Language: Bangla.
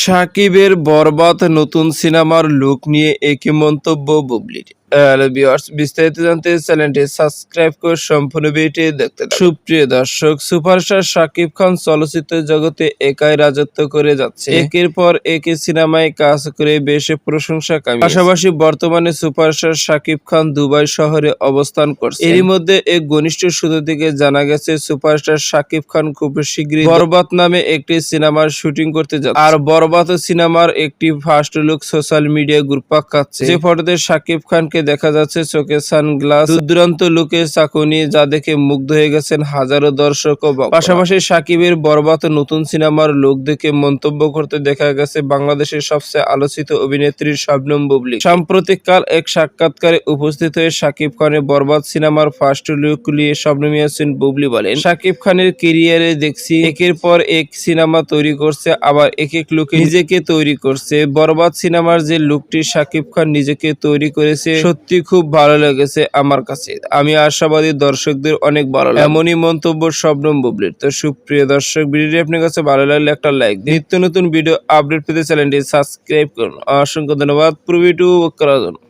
সাকিবের বরবাদ নতুন সিনেমার লুক নিয়ে একই মন্তব্য বুবলির। বিস্তারিত জানতে সাবস্ক্রাইব করে সম্পূর্ণ ভিডিওটি দেখতে। সুপ্রিয় দর্শক, সুপারস্টার শাকিব খান চলচ্চিত্র জগতে একাই রাজত্ব করে যাচ্ছে। একের পর একই সিনেমায় কাজ করে বেশ প্রশংসা কামিয়েছে। পাশাপাশি বর্তমানে সুপারস্টার শাকিব খান দুবাই শহরে অবস্থান করছে এরই মধ্যে এক ঘনিষ্ঠ সূত্র থেকে জানা গেছে, সুপারস্টার শাকিব খান খুব শীঘ্রই বরবাদ নামে একটি সিনেমার শুটিং করতে যাচ্ছে। আর বরবাদ সিনেমার একটি ফার্স্ট লুক সোশ্যাল মিডিয়া গ্রুপ খাচ্ছে। যে ফটোতে শাকিব খানকে দেখা যাচ্ছে চোখে সানগ্লাস, দুর্দান্ত লুকে চাকুনি যা দেখে মুগ্ধ হয়ে গেছেন হাজারো দর্শক ও পাশাপাশি সাকিবের বরবাত নতুন সিনেমার লোক দেখে মন্তব্য করতে দেখা গেছে বাংলাদেশের সবচেয়ে আলোচিত অভিনেত্রী শবনম বুবলি। সাম্প্রতিককাল এক সাক্ষাৎকারে উপস্থিত হয়ে শাকিব খানের বরবাদ সিনেমার ফার্স্ট লুক নিয়ে শবনম ইয়াসিন বুবলি বলেন শাকিব খানের কেরিয়ারে দেখছি, একের পর এক সিনেমা তৈরি করছে, আবার এক এক লুকে নিজেকে তৈরি করছে। বরবাদ সিনেমার যে লুকটি শাকিব খান নিজেকে তৈরি করেছে সত্যি খুব ভালো লেগেছে আমার কাছে। আমি আশাবাদী দর্শকদের অনেক ভালো এমনই মন্তব্য শবনম বুবলির। তো সুপ্রিয় দর্শক, ভিডিওটি আপনার কাছে ভালো লাগলে একটা লাইক নিত্য নতুন ভিডিও আপডেট পেতে চ্যানেলটি সাবস্ক্রাইব করুন। অসংখ্য ধন্যবাদ। পুরো ভিডিও করার জন্য।